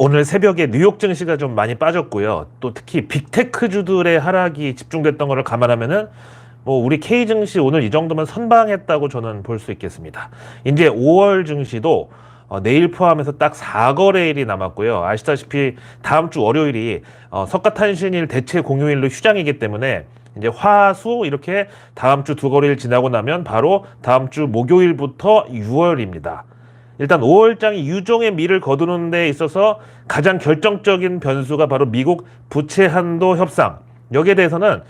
오늘 새벽에 뉴욕 증시가 좀 많이 빠졌고요. 또 특히 빅테크주들의 하락이 집중됐던 것을 감안하면은 뭐 우리 K 증시 오늘 이 정도면 선방했다고 저는 볼 수 있겠습니다. 이제 5월 증시도 어, 내일 포함해서 딱 4거래일이 남았고요. 아시다시피 다음 주 월요일이 어, 석가탄신일 대체 공휴일로 휴장이기 때문에 이제 화 수 이렇게 다음 주 두 거래일 지나고 나면 바로 다음 주 목요일부터 6월입니다. 일단 5월장이 유종의 미를 거두는 데 있어서 가장 결정적인 변수가 바로 미국 부채 한도 협상. 여기에 대해서는 어,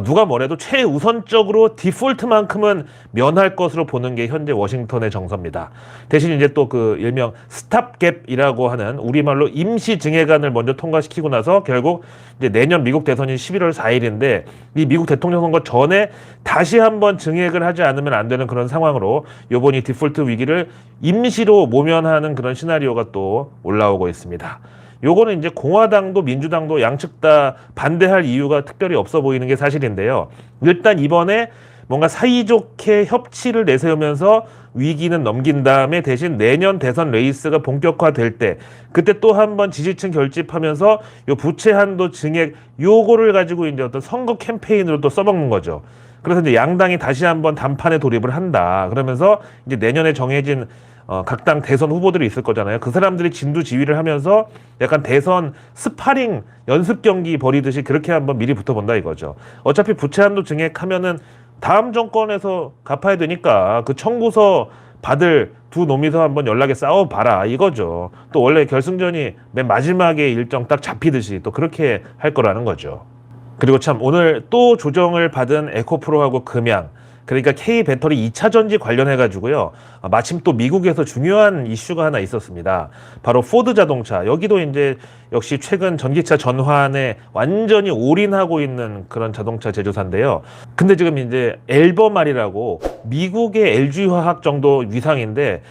누가 뭐래도 최우선적으로 디폴트만큼은 면할 것으로 보는 게 현재 워싱턴의 정서입니다. 대신 이제 또 그 일명 스탑갭이라고 하는 우리말로 임시 증액안을 먼저 통과시키고 나서 결국 이제 내년 미국 대선이 11월 4일인데 이 미국 대통령 선거 전에 다시 한번 증액을 하지 않으면 안 되는 그런 상황으로 요번 이 디폴트 위기를 임시로 모면하는 그런 시나리오가 또 올라오고 있습니다. 요거는 이제 공화당도 민주당도 양측 다 반대할 이유가 특별히 없어 보이는 게 사실인데요. 일단 이번에 뭔가 사이좋게 협치를 내세우면서 위기는 넘긴 다음에 대신 내년 대선 레이스가 본격화될 때 그때 또 한 번 지지층 결집하면서 요 부채 한도 증액 요거를 가지고 이제 어떤 선거 캠페인으로 또 써먹는 거죠. 그래서 이제 양당이 다시 한번 단판에 돌입을 한다. 그러면서 이제 내년에 정해진 어, 각 당 대선 후보들이 있을 거잖아요. 그 사람들이 진두지휘를 하면서 약간 대선 스파링 연습 경기 벌이듯이 그렇게 한번 미리 붙어본다 이거죠. 어차피 부채 한도 증액하면은 다음 정권에서 갚아야 되니까 그 청구서 받을 두 놈이서 한번 연락에 싸워봐라 이거죠. 또 원래 결승전이 맨 마지막에 일정 딱 잡히듯이 또 그렇게 할 거라는 거죠. 그리고 참 오늘 또 조정을 받은 에코프로하고 금양 그러니까 K 배터리 2차 전지 관련해 가지고요. 아, 마침 또 미국에서 중요한 이슈가 하나 있었습니다. 바로 포드 자동차. 여기도 이제 역시 최근 전기차 전환에 완전히 올인하고 있는 그런 자동차 제조사인데요. 근데 지금 이제 앨범알이라고 미국의 LG 화학 정도 위상인데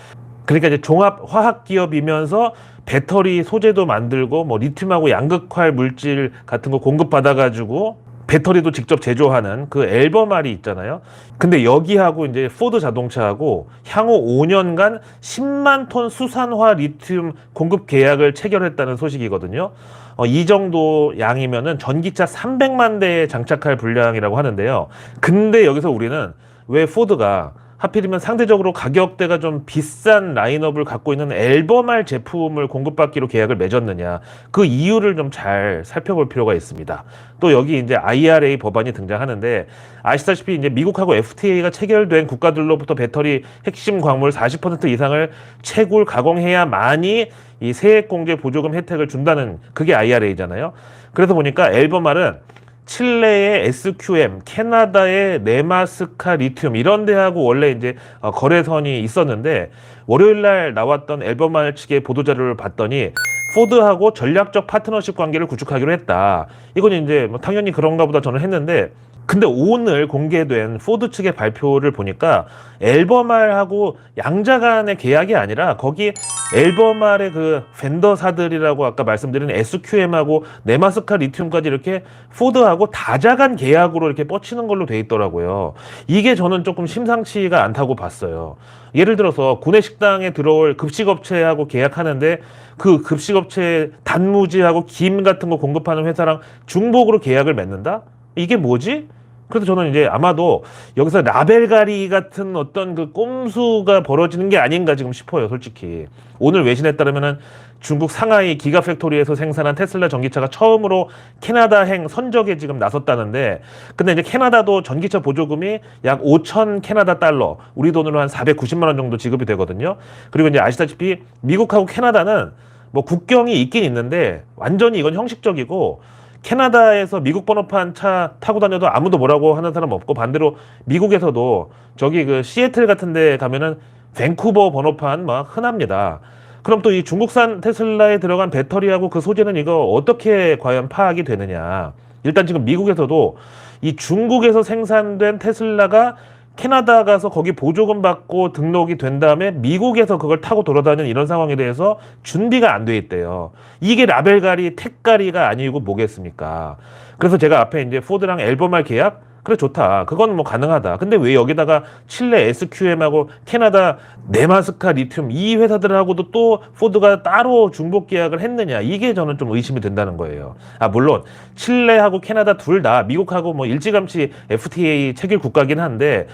그러니까 이제 종합 화학 기업이면서 배터리 소재도 만들고 뭐 리튬하고 양극화 물질 같은 거 공급 받아 가지고 배터리도 직접 제조하는 그 앨범알이 있잖아요. 근데 여기하고 이제 포드 자동차하고 향후 5년간 10만 톤 수산화 리튬 공급 계약을 체결했다는 소식이거든요. 어, 이 정도 양이면은 전기차 300만 대에 장착할 분량이라고 하는데요. 근데 여기서 우리는 왜 포드가 하필이면 상대적으로 가격대가 좀 비싼 라인업을 갖고 있는 앨범알 제품을 공급받기로 계약을 맺었느냐 그 이유를 좀 잘 살펴볼 필요가 있습니다. 또 여기 이제 IRA 법안이 등장하는데 아시다시피 이제 미국하고 FTA가 체결된 국가들로부터 배터리 핵심 광물 40% 이상을 채굴 가공해야만이 이 세액공제 보조금 혜택을 준다는 그게 IRA잖아요. 그래서 보니까 앨범알은 칠레의 SQM, 캐나다의 네마스카 리튬 이런 데하고 원래 이제 어, 거래선이 있었는데 월요일 날 나왔던 앨범알 측의 보도 자료를 봤더니 포드하고 전략적 파트너십 관계를 구축하기로 했다. 이건 이제 뭐 당연히 그런가 보다 저는 했는데 근데 오늘 공개된 포드 측의 발표를 보니까 앨범알하고 양자 간의 계약이 아니라 거기 앨범알의 그 벤더사들이라고 아까 말씀드린 SQM하고 네마스카 리튬까지 이렇게 포드하고 다자간 계약으로 이렇게 뻗치는 걸로 돼 있더라고요. 이게 저는 조금 심상치가 않다고 봤어요. 예를 들어서 구내 식당에 들어올 급식업체하고 계약하는데 그 급식업체 단무지하고 김 같은 거 공급하는 회사랑 중복으로 계약을 맺는다? 이게 뭐지? 그래서 저는 이제 아마도 여기서 라벨가리 같은 어떤 그 꼼수가 벌어지는 게 아닌가 지금 싶어요, 솔직히. 오늘 외신에 따르면은 중국 상하이 기가팩토리에서 생산한 테슬라 전기차가 처음으로 캐나다행 선적에 지금 나섰다는데, 근데 이제 캐나다도 전기차 보조금이 약 5천 캐나다 달러, 우리 돈으로 한 490만 원 정도 지급이 되거든요. 그리고 이제 아시다시피 미국하고 캐나다는 뭐 국경이 있긴 있는데 완전히 이건 형식적이고 캐나다에서 미국 번호판 차 타고 다녀도 아무도 뭐라고 하는 사람 없고 반대로 미국에서도 저기 그 시애틀 같은 데 가면은 밴쿠버 번호판 막 흔합니다. 그럼 또 이 중국산 테슬라에 들어간 배터리하고 그 소재는 이거 어떻게 과연 파악이 되느냐. 일단 지금 미국에서도 이 중국에서 생산된 테슬라가 캐나다 가서 거기 보조금 받고 등록이 된 다음에 미국에서 그걸 타고 돌아다니는 이런 상황에 대해서 준비가 안 돼 있대요. 이게 라벨가리, 택가리가 아니고 뭐겠습니까? 그래서 제가 앞에 이제 포드랑 앨범할 계약 그래 좋다. 그건 뭐 가능하다. 근데 왜 여기다가 칠레 SQM하고 캐나다 네마스카 리튬 이 회사들하고도 또 포드가 따로 중복 계약을 했느냐 이게 저는 좀 의심이 된다는 거예요. 아 물론 칠레하고 캐나다 둘 다 미국하고 뭐 일찌감치 FTA 체결 국가긴 한데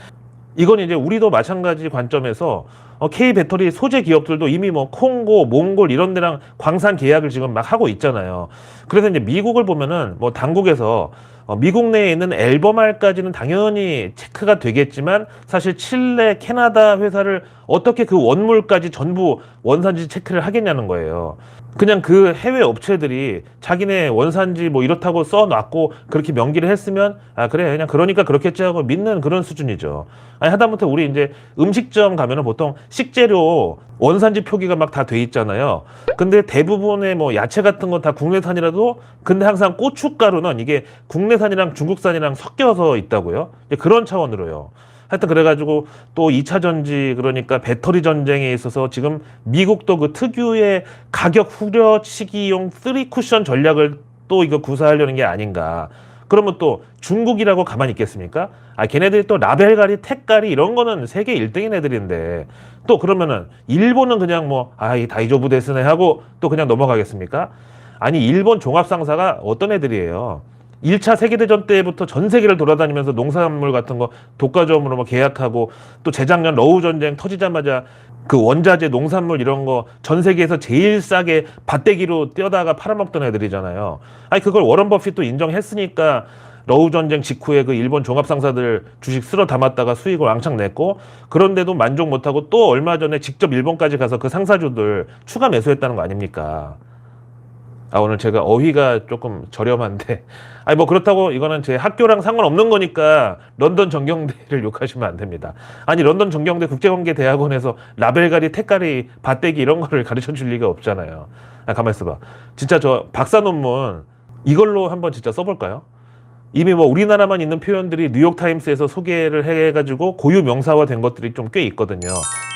이건 이제 우리도 마찬가지 관점에서 어, K 배터리 소재 기업들도 이미 뭐 콩고, 몽골 이런 데랑 광산 계약을 지금 막 하고 있잖아요. 그래서 이제 미국을 보면은 뭐 당국에서 어, 미국 내에 있는 앨범알까지는 당연히 체크가 되겠지만 사실 칠레, 캐나다 회사를 어떻게 그 원물까지 전부 원산지 체크를 하겠냐는 거예요. 그냥 그 해외 업체들이 자기네 원산지 뭐 이렇다고 써놨고 그렇게 명기를 했으면 아 그래 그냥 그러니까 그렇겠지 하고 믿는 그런 수준이죠. 아니 하다못해 우리 이제 음식점 가면은 보통 식재료 원산지 표기가 막 다 돼 있잖아요. 근데 대부분의 뭐 야채 같은 건 다 국내산이라도 근데 항상 고춧가루는 이게 국내산이랑 중국산이랑 섞여서 있다고요. 그런 차원으로요. 하여튼 그래가지고 또 2차 전지 그러니까 배터리 전쟁에 있어서 지금 미국도 그 특유의 가격 후려 치기용 쓰리 쿠션 전략을 또 이거 구사하려는 게 아닌가. 그러면 또 중국이라고 가만히 있겠습니까? 아, 걔네들이 또 라벨가리, 택가리 이런 거는 세계 1등인 애들인데 또 그러면은 일본은 그냥 뭐, 아, 이 다이조부 데스네 하고 또 그냥 넘어가겠습니까? 아니, 일본 종합상사가 어떤 애들이에요? 1차 세계대전 때부터 전 세계를 돌아다니면서 농산물 같은 거 독과점으로 뭐 계약하고 또 재작년 러우 전쟁 터지자마자 그 원자재 농산물 이런 거 전 세계에서 제일 싸게 밭대기로 떼어다가 팔아먹던 애들이잖아요. 아니 그걸 워런 버핏도 인정했으니까 러우 전쟁 직후에 그 일본 종합상사들 주식 쓸어 담았다가 수익을 왕창 냈고 그런데도 만족 못하고 또 얼마 전에 직접 일본까지 가서 그 상사주들 추가 매수했다는 거 아닙니까? 아 오늘 제가 어휘가 조금 저렴한데 아니 뭐 그렇다고 이거는 제 학교랑 상관없는 거니까 런던 전경대를 욕하시면 안 됩니다. 아니 런던 전경대 국제관계 대학원에서 라벨가리, 택가리, 밭대기 이런 거를 가르쳐 줄 리가 없잖아요. 아 가만 있어봐. 진짜 저 박사 논문 이걸로 한번 진짜 써볼까요? 이미 뭐 우리나라만 있는 표현들이 뉴욕 타임스에서 소개를 해가지고 고유 명사화 된 것들이 좀 꽤 있거든요.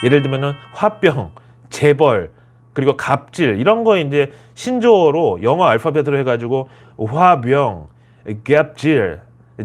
예를 들면은 화병, 재벌, 그리고 갑질 이런 거 이제 신조어로 영어 알파벳으로 해가지고 화병, 갑질,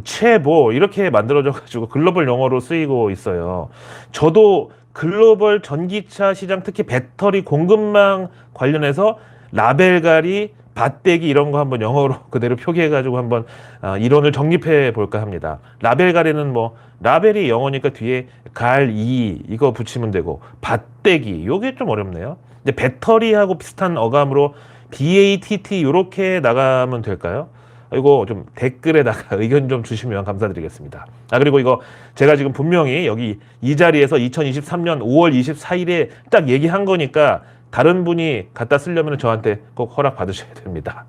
체보 이렇게 만들어져 가지고 글로벌 용어로 쓰이고 있어요. 저도 글로벌 전기차 시장 특히 배터리 공급망 관련해서 라벨가리 밭대기 이런 거 한번 영어로 그대로 표기해 가지고 한번 아, 이론을 정립해 볼까 합니다. 라벨 가리는 뭐 라벨이 영어니까 뒤에 갈이 이거 붙이면 되고 밭대기 요게 좀 어렵네요. 이제 배터리하고 비슷한 어감으로 BATT 요렇게 나가면 될까요? 이거 좀 댓글에다가 의견 좀 주시면 감사드리겠습니다. 아 그리고 이거 제가 지금 분명히 여기 이 자리에서 2023년 5월 24일에 딱 얘기한 거니까 다른 분이 갖다 쓰려면 저한테 꼭 허락 받으셔야 됩니다.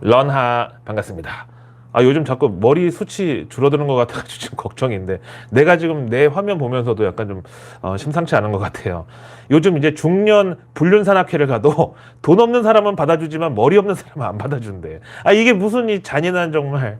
런하 반갑습니다. 아 요즘 자꾸 머리 숱이 줄어드는 것 같아가지고 지금 걱정인데 내가 지금 내 화면 보면서도 약간 좀 어, 심상치 않은 것 같아요. 요즘 이제 중년 불륜 산악회를 가도 돈 없는 사람은 받아주지만 머리 없는 사람은 안 받아준대. 아 이게 무슨 이 잔인한 정말.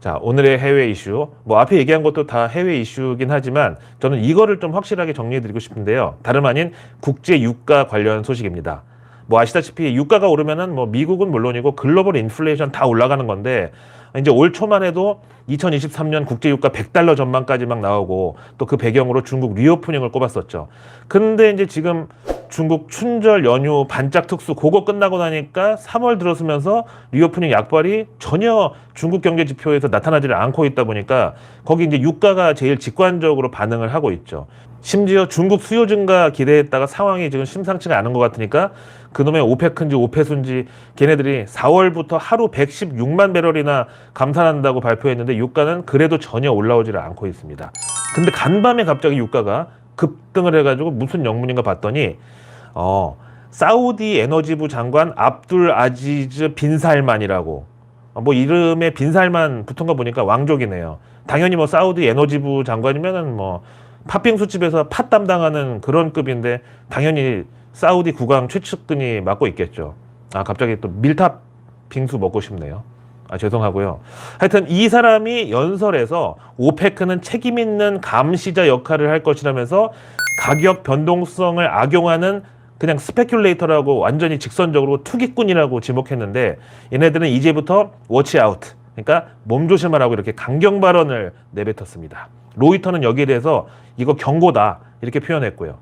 자 오늘의 해외 이슈 뭐 앞에 얘기한 것도 다 해외 이슈긴 하지만 저는 이거를 좀 확실하게 정리해 드리고 싶은데요. 다름 아닌 국제 유가 관련 소식입니다. 뭐 아시다시피 유가가 오르면은 뭐 미국은 물론이고 글로벌 인플레이션 다 올라가는 건데 이제 올 초만 해도 2023년 국제 유가 100달러 전망까지 막 나오고 또 그 배경으로 중국 리오프닝을 꼽았었죠. 근데 이제 지금 중국 춘절 연휴 반짝 특수 그거 끝나고 나니까 3월 들어서면서 리오프닝 약발이 전혀 중국 경제 지표에서 나타나지를 않고 있다 보니까 거기 이제 유가가 제일 직관적으로 반응을 하고 있죠. 심지어 중국 수요 증가 기대했다가 상황이 지금 심상치가 않은 것 같으니까 그놈의 오페크인지 오페순지 걔네들이 4월부터 하루 116만 배럴이나 감산한다고 발표했는데 유가는 그래도 전혀 올라오지를 않고 있습니다. 근데 간밤에 갑자기 유가가 급등을 해가지고 무슨 영문인가 봤더니 어 사우디 에너지부 장관 압둘 아지즈 빈살만이라고 어, 뭐 이름에 빈살만 붙은 거 보니까 왕족이네요. 당연히 뭐 사우디 에너지부 장관이면은 뭐 팥빙수 집에서 팥 담당하는 그런 급인데 당연히 사우디 국왕 최측근이 맡고 있겠죠. 아 갑자기 또 밀탑 빙수 먹고 싶네요. 아 죄송하고요. 하여튼 이 사람이 연설에서 오페크는 책임 있는 감시자 역할을 할 것이라면서 가격 변동성을 악용하는 그냥 스페큘레이터라고 완전히 직선적으로 투기꾼이라고 지목했는데 얘네들은 이제부터 워치 아웃 그러니까 몸 조심하라고 이렇게 강경 발언을 내뱉었습니다. 로이터는 여기에 대해서 이거 경고다 이렇게 표현했고요.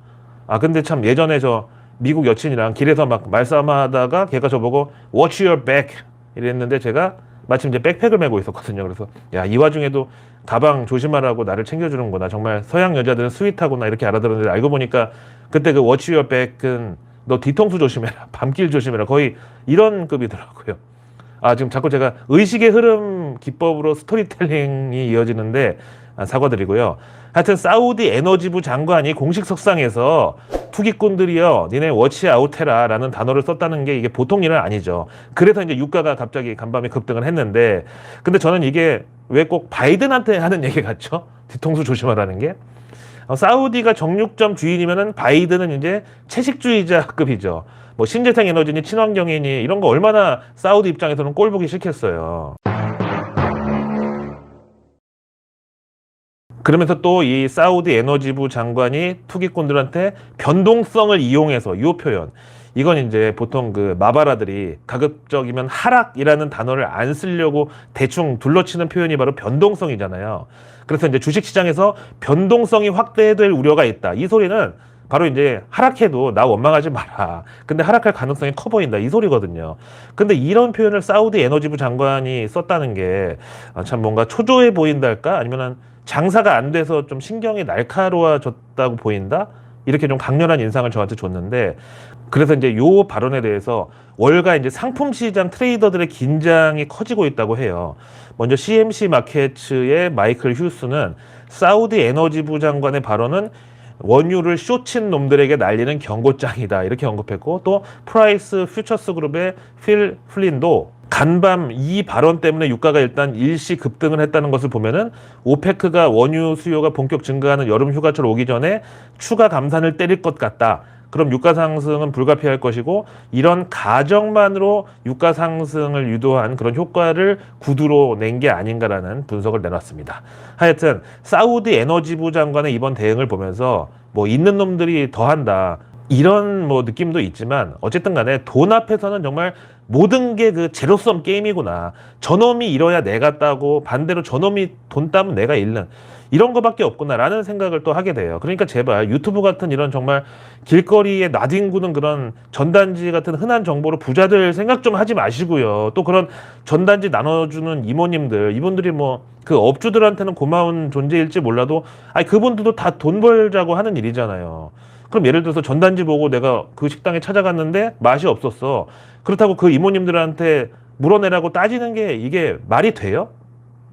아 근데 참 예전에 저 미국 여친이랑 길에서 막 말싸움하다가 걔가 저보고 Watch your back 이랬는데 제가 마침 이제 백팩을 메고 있었거든요. 그래서 야 이 와중에도 가방 조심하라고 나를 챙겨주는구나. 정말 서양 여자들은 스윗하구나 이렇게 알아들었는데 알고 보니까 그때 그 your back은 너 뒤통수 조심해라. 밤길 조심해라. 거의 이런 급이더라고요. 아 지금 자꾸 제가 의식의 흐름 기법으로 스토리텔링이 이어지는데 아, 사과드리고요. 하여튼 사우디 에너지부 장관이 공식 석상에서 투기꾼들이요, 니네 워치 아웃해라라는 단어를 썼다는 게 이게 보통 일은 아니죠. 그래서 이제 유가가 갑자기 간밤에 급등을 했는데, 근데 저는 이게 왜 꼭 바이든한테 하는 얘기 같죠? 뒤통수 조심하라는 게. 어, 사우디가 정육점 주인이면은 바이든은 이제 채식주의자급이죠. 뭐 신재생 에너지니 친환경이니 이런 거 얼마나 사우디 입장에서는 꼴 보기 싫겠어요. 그러면서 또 이 사우디 에너지부 장관이 투기꾼들한테 변동성을 이용해서 이 표현 이건 이제 보통 그 마바라들이 가급적이면 하락이라는 단어를 안 쓰려고 대충 둘러치는 표현이 바로 변동성이잖아요. 그래서 이제 주식 시장에서 변동성이 확대될 우려가 있다. 이 소리는 바로 이제 하락해도 나 원망하지 마라. 근데 하락할 가능성이 커 보인다. 이 소리거든요. 근데 이런 표현을 사우디 에너지부 장관이 썼다는 게 참 뭔가 초조해 보인달까? 아니면은 장사가 안 돼서 좀 신경이 날카로워졌다고 보인다? 이렇게 좀 강렬한 인상을 저한테 줬는데 그래서 이제 요 발언에 대해서 월가 이제 상품 시장 트레이더들의 긴장이 커지고 있다고 해요. 먼저 CMC 마켓츠의 마이클 휴스는 사우디 에너지부 장관의 발언은 원유를 쇼친 놈들에게 날리는 경고장이다 이렇게 언급했고 또 프라이스 퓨처스 그룹의 필 플린도 간밤 이 발언 때문에 유가가 일단 일시 급등을 했다는 것을 보면은 오페크가 원유 수요가 본격 증가하는 여름 휴가철 오기 전에 추가 감산을 때릴 것 같다. 그럼 유가 상승은 불가피할 것이고 이런 가정만으로 유가 상승을 유도한 그런 효과를 구두로 낸 게 아닌가라는 분석을 내놨습니다. 하여튼 사우디 에너지부 장관의 이번 대응을 보면서 뭐 있는 놈들이 더한다. 이런 뭐 느낌도 있지만 어쨌든 간에 돈 앞에서는 정말 모든 게 그 제로섬 게임이구나. 저놈이 잃어야 내가 따고 반대로 저놈이 돈 따면 내가 잃는 이런 거밖에 없구나라는 생각을 또 하게 돼요. 그러니까 제발 유튜브 같은 이런 정말 길거리에 나뒹구는 그런 전단지 같은 흔한 정보로 부자들 생각 좀 하지 마시고요. 또 그런 전단지 나눠주는 이모님들 이분들이 뭐 그 업주들한테는 고마운 존재일지 몰라도 아니 그분들도 다 돈 벌자고 하는 일이잖아요. 그럼 예를 들어서 전단지 보고 내가 그 식당에 찾아갔는데 맛이 없었어. 그렇다고 그 이모님들한테 물어내라고 따지는 게 이게 말이 돼요?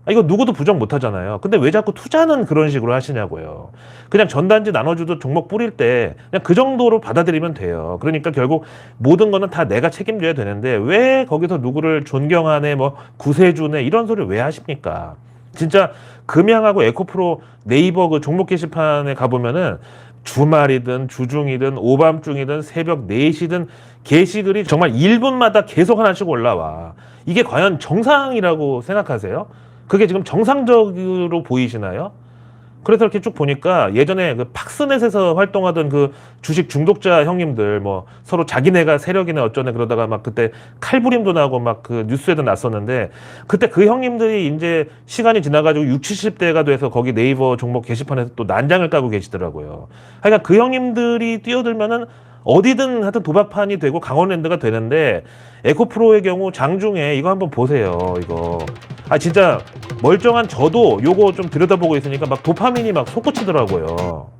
아, 이거 누구도 부정 못 하잖아요. 근데 왜 자꾸 투자는 그런 식으로 하시냐고요. 그냥 전단지 나눠주도 종목 뿌릴 때 그냥 그 정도로 받아들이면 돼요. 그러니까 결국 모든 거는 다 내가 책임져야 되는데 왜 거기서 누구를 존경하네, 뭐 구세주네 이런 소리 왜 하십니까? 진짜 금양하고 에코프로 네이버 그 종목 게시판에 가보면은 주말이든 주중이든 오밤중이든 새벽 4시든 게시글이 정말 1분마다 계속 하나씩 올라와. 이게 과연 정상이라고 생각하세요? 그게 지금 정상적으로 보이시나요? 그래서 이렇게 쭉 보니까 예전에 그 팍스넷에서 활동하던 그 주식 중독자 형님들 뭐 서로 자기네가 세력이네 어쩌네 그러다가 막 그때 칼부림도 나고 막 그 뉴스에도 났었는데 그때 그 형님들이 이제 시간이 지나가지고 6, 70대가 돼서 거기 네이버 종목 게시판에서 또 난장을 까고 계시더라고요. 하여간 그 형님들이 뛰어들면은 어디든 하여튼 도박판이 되고 강원랜드가 되는데 에코프로의 경우 장중에 이거 한번 보세요. 이거 아 진짜 멀쩡한 저도 요거 좀 들여다보고 있으니까 막 도파민이 막 솟구치더라고요.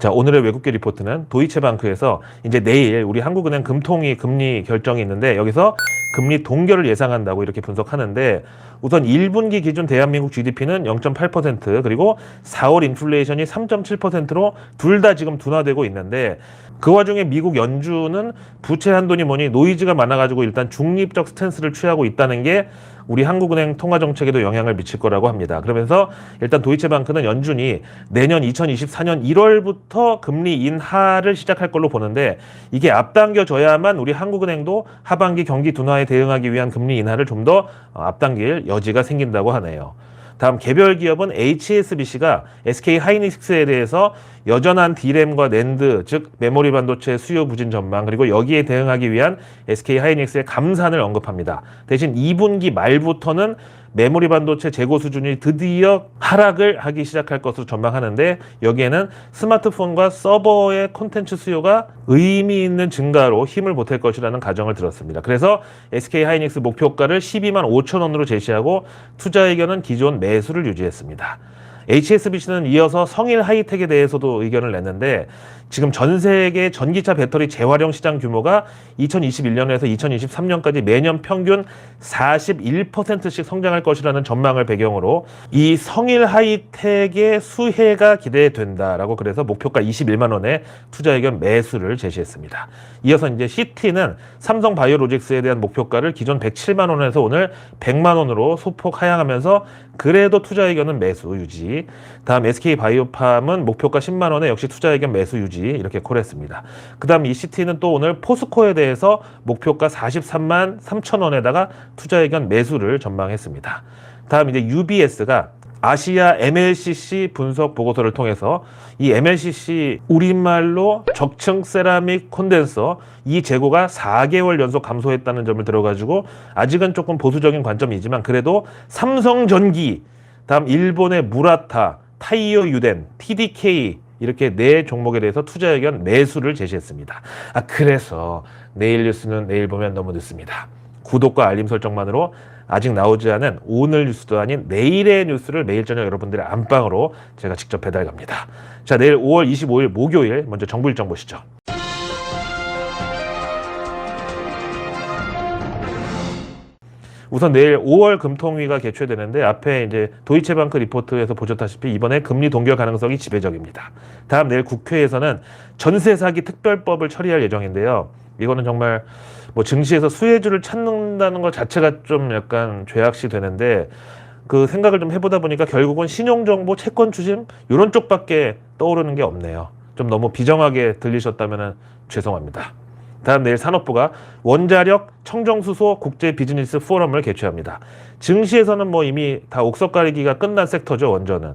자 오늘의 외국계 리포트는 도이체방크에서 이제 내일 우리 한국은행 금통위 금리 결정이 있는데 여기서 금리 동결을 예상한다고 이렇게 분석하는데 우선 1분기 기준 대한민국 GDP는 0.8% 그리고 4월 인플레이션이 3.7%로 둘 다 지금 둔화되고 있는데 그 와중에 미국 연준은 부채 한도니 뭐니 노이즈가 많아가지고 일단 중립적 스탠스를 취하고 있다는 게 우리 한국은행 통화 정책에도 영향을 미칠 거라고 합니다. 그러면서 일단 도이체방크는 연준이 내년 2024년 1월부터 금리 인하를 시작할 걸로 보는데 이게 앞당겨져야만 우리 한국은행도 하반기 경기 둔화에 대응하기 위한 금리 인하를 좀 더 앞당길 여지가 생긴다고 하네요. 다음 개별 기업은 HSBC가 SK 하이닉스에 대해서 여전한 D램과 낸드 즉 메모리 반도체 수요 부진 전망 그리고 여기에 대응하기 위한 SK 하이닉스의 감산을 언급합니다. 대신 2분기 말부터는 메모리 반도체 재고 수준이 드디어 하락을 하기 시작할 것으로 전망하는데 여기에는 스마트폰과 서버의 콘텐츠 수요가 의미 있는 증가로 힘을 보탤 것이라는 가정을 들었습니다. 그래서 SK 하이닉스 목표가를 12만 5천 원으로 제시하고 투자 의견은 기존 매수를 유지했습니다. HSBC는 이어서 성일 하이텍에 대해서도 의견을 냈는데 지금 전 세계 전기차 배터리 재활용 시장 규모가 2021년에서 2023년까지 매년 평균 41%씩 성장할 것이라는 전망을 배경으로 이 성일 하이텍의 수혜가 기대된다라고 그래서 목표가 21만 원에 투자 의견 매수를 제시했습니다. 이어서 이제 CT는 삼성 바이오로직스에 대한 목표가를 기존 107만 원에서 오늘 100만 원으로 소폭 하향하면서 그래도 투자 의견은 매수 유지. 다음 SK 바이오팜은 목표가 10만 원에 역시 투자 의견 매수 유지 이렇게 콜했습니다. 그다음 이 CT는 또 오늘 포스코에 대해서 목표가 43만 3천 원에다가 투자 의견 매수를 전망했습니다. 다음 이제 UBS가 아시아 MLCC 분석 보고서를 통해서 이 MLCC 우리말로 적층 세라믹 콘덴서 이 재고가 4개월 연속 감소했다는 점을 들어가지고 아직은 조금 보수적인 관점이지만 그래도 삼성전기 다음 일본의 무라타 타이어 유덴 TDK 이렇게 네 종목에 대해서 투자 의견 매수를 제시했습니다. 아 그래서 내일 뉴스는 내일 보면 너무 늦습니다. 구독과 알림 설정만으로 아직 나오지 않은 오늘 뉴스도 아닌 내일의 뉴스를 매일 저녁 여러분들의 안방으로 제가 직접 배달 갑니다. 자, 내일 5월 25일 목요일 먼저 정부 일정 보시죠. 우선 내일 5월 금통위가 개최되는데 앞에 이제 도이체방크 리포트에서 보셨다시피 이번에 금리 동결 가능성이 지배적입니다. 다음 내일 국회에서는 전세 사기 특별법을 처리할 예정인데요. 이거는 정말 뭐 증시에서 수혜주를 찾는다는 것 자체가 좀 약간 죄악시 되는데 그 생각을 좀 해보다 보니까 결국은 신용정보 채권 추심 이런 쪽밖에 떠오르는 게 없네요. 좀 너무 비정하게 들리셨다면 죄송합니다. 다음 내일 산업부가 원자력 청정수소 국제 비즈니스 포럼을 개최합니다. 증시에서는 뭐 이미 다 옥석 가리기가 끝난 섹터죠, 원전은.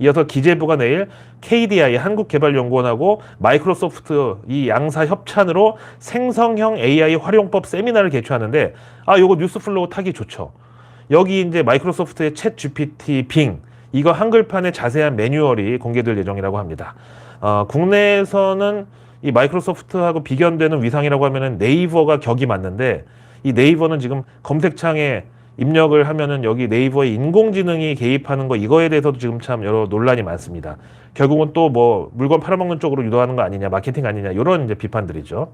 이어서 기재부가 내일 KDI 한국개발연구원하고 마이크로소프트 이 양사 협찬으로 생성형 AI 활용법 세미나를 개최하는데 아 요거 뉴스플로우 타기 좋죠. 여기 이제 마이크로소프트의 챗 GPT 빙 이거 한글판의 자세한 매뉴얼이 공개될 예정이라고 합니다. 어, 국내에서는 이 마이크로소프트하고 비견되는 위상이라고 하면은 네이버가 격이 맞는데 이 네이버는 지금 검색창에 입력을 하면은 여기 네이버의 인공지능이 개입하는 거 이거에 대해서도 지금 참 여러 논란이 많습니다. 결국은 또 뭐 물건 팔아먹는 쪽으로 유도하는 거 아니냐, 마케팅 아니냐 이런 이제 비판들이죠.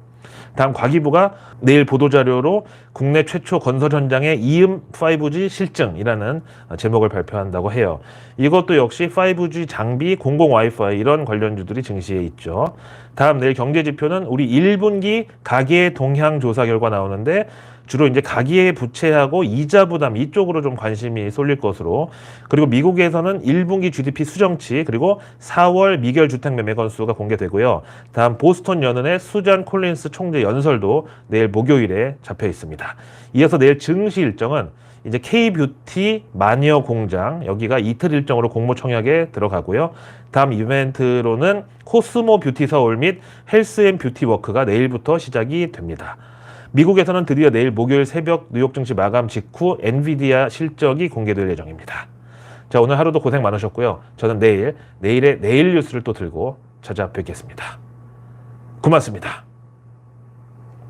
다음 과기부가 내일 보도 자료로 국내 최초 건설 현장의 이음 5G 실증이라는 제목을 발표한다고 해요. 이것도 역시 5G 장비, 공공 와이파이 이런 관련주들이 증시에 있죠. 다음 내일 경제 지표는 우리 1분기 가계 동향 조사 결과 나오는데 주로 이제 가계의 부채하고 이자 부담 이쪽으로 좀 관심이 쏠릴 것으로 그리고 미국에서는 1분기 GDP 수정치 그리고 4월 미결 주택 매매 건수가 공개되고요. 다음 보스턴 연은의 수잔 콜린스 총재 연설도 내일 목요일에 잡혀 있습니다. 이어서 내일 증시 일정은 이제 K뷰티 마니어 공장 여기가 이틀 일정으로 공모 청약에 들어가고요. 다음 이벤트로는 코스모 뷰티 서울 및 헬스앤 뷰티 워크가 내일부터 시작이 됩니다. 미국에서는 드디어 내일 목요일 새벽 뉴욕 증시 마감 직후 엔비디아 실적이 공개될 예정입니다. 자, 오늘 하루도 고생 많으셨고요. 저는 내일, 내일의 내일 뉴스를 또 들고 찾아뵙겠습니다. 고맙습니다.